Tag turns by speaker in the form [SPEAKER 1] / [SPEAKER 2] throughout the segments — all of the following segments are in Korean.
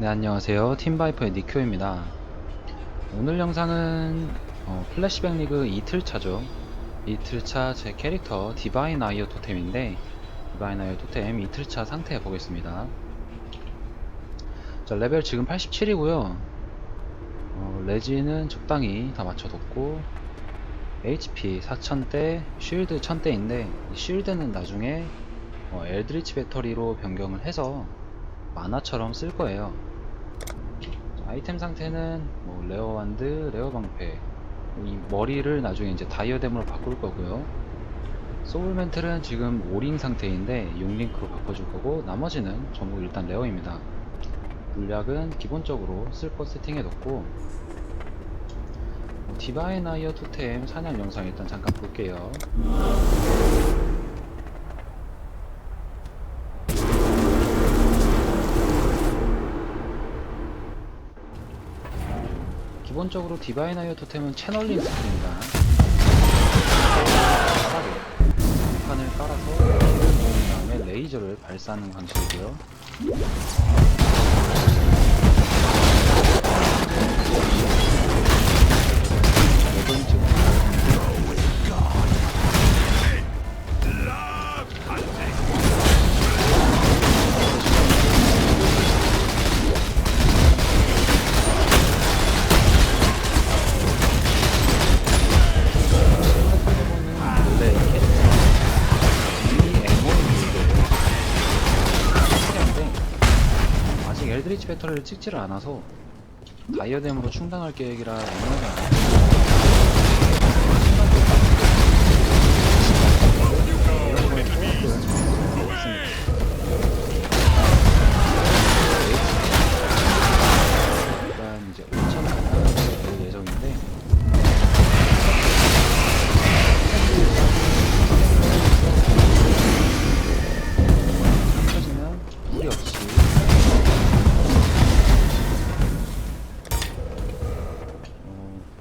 [SPEAKER 1] 네 안녕하세요. 팀바이퍼의 니큐입니다. 오늘 영상은 어, 플래시백 리그 이틀차죠. 이틀차 제 캐릭터 디바인 아이어 토템인데 디바인 아이어 토템 이틀차 상태 보겠습니다. 자 레벨 지금 87이고요. 어, 레지는 적당히 다 맞춰뒀고 HP 4000대 쉴드 1000대인데 쉴드는 나중에 어, 엘드리치 배터리로 변경을 해서 만화처럼 쓸 거예요. 자, 아이템 상태는 뭐 레어 완드, 레어 방패, 이 머리를 나중에 이제 다이어뎀으로 바꿀 거고요. 소울 멘틀은 지금 오링 상태인데 용링크로 바꿔줄 거고 나머지는 전부 일단 레어입니다. 물약은 기본적으로 쓸거 세팅해 놓고 뭐 디바인 아이어 토템 사냥 영상 일단 잠깐 볼게요. 기본적으로 디바인 아이어 토템은 채널링 스킬입니다. 바닥에 판을 깔아서 모은 다음에 레이저를 발사하는 방식이고요. 엘드리치 배터리를 찍지를 않아서 다이어뎀으로 충당할 계획이라 에모가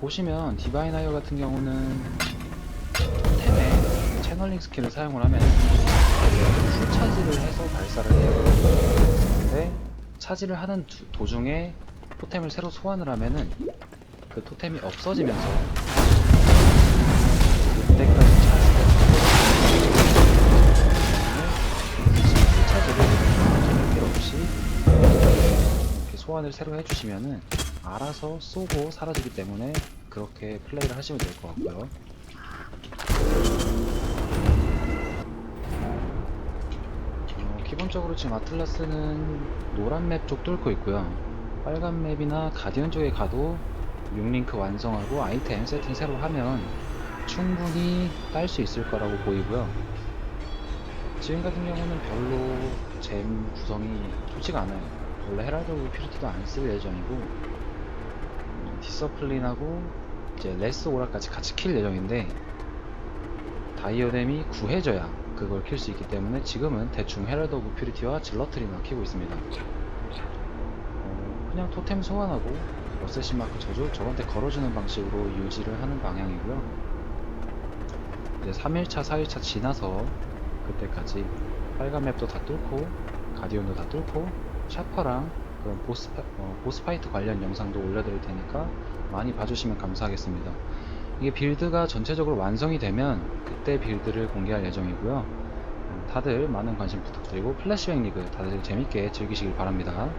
[SPEAKER 1] 보시면 디바인 아이어 같은 경우는 템에 채널링 스킬을 사용을 하면 풀 차지를 해서 발사를 해요. 근데 차지를 하는 두- 도중에 토템을 새로 소환을 하면은 그 토템이 없어지면서 그때까지 차지를 차지를 전혀 필요 없이 소환을 새로 해주시면은 알아서 쏘고 사라지기 때문에 그렇게 플레이를 하시면 될 것 같고요. 어, 기본적으로 지금 아틀라스는 노란 맵 쪽 뚫고 있고요. 빨간 맵이나 가디언 쪽에 가도 6링크 완성하고 아이템 세팅 새로 하면 충분히 딸 수 있을 거라고 보이고요. 지금 같은 경우는 별로 잼 구성이 좋지가 않아요. 원래 헤랄드 오브 퓨리티도 안 쓸 예정이고 음, 디서플린하고 이제 레스 오라까지 같이 킬 예정인데 다이어뎀이 구해져야 그걸 킬 수 있기 때문에 지금은 대충 헤랄드 오브 퓨리티와 질러트리만 키고 있습니다. 어, 그냥 토템 소환하고 어세신 마크 저주 저한테 걸어주는 방식으로 유지를 하는 방향이고요. 이제 3일차, 4일차 지나서 그때까지 빨간 맵도 다 뚫고 가디언도 다 뚫고 샤퍼랑 그런 보스, 파- 어, 보스 파이트 관련 영상도 올려드릴 테니까 많이 봐주시면 감사하겠습니다. 이게 빌드가 전체적으로 완성이 되면 그때 빌드를 공개할 예정이고요. 음, 다들 많은 관심 부탁드리고 플래시백 리그 다들 재밌게 즐기시길 바랍니다.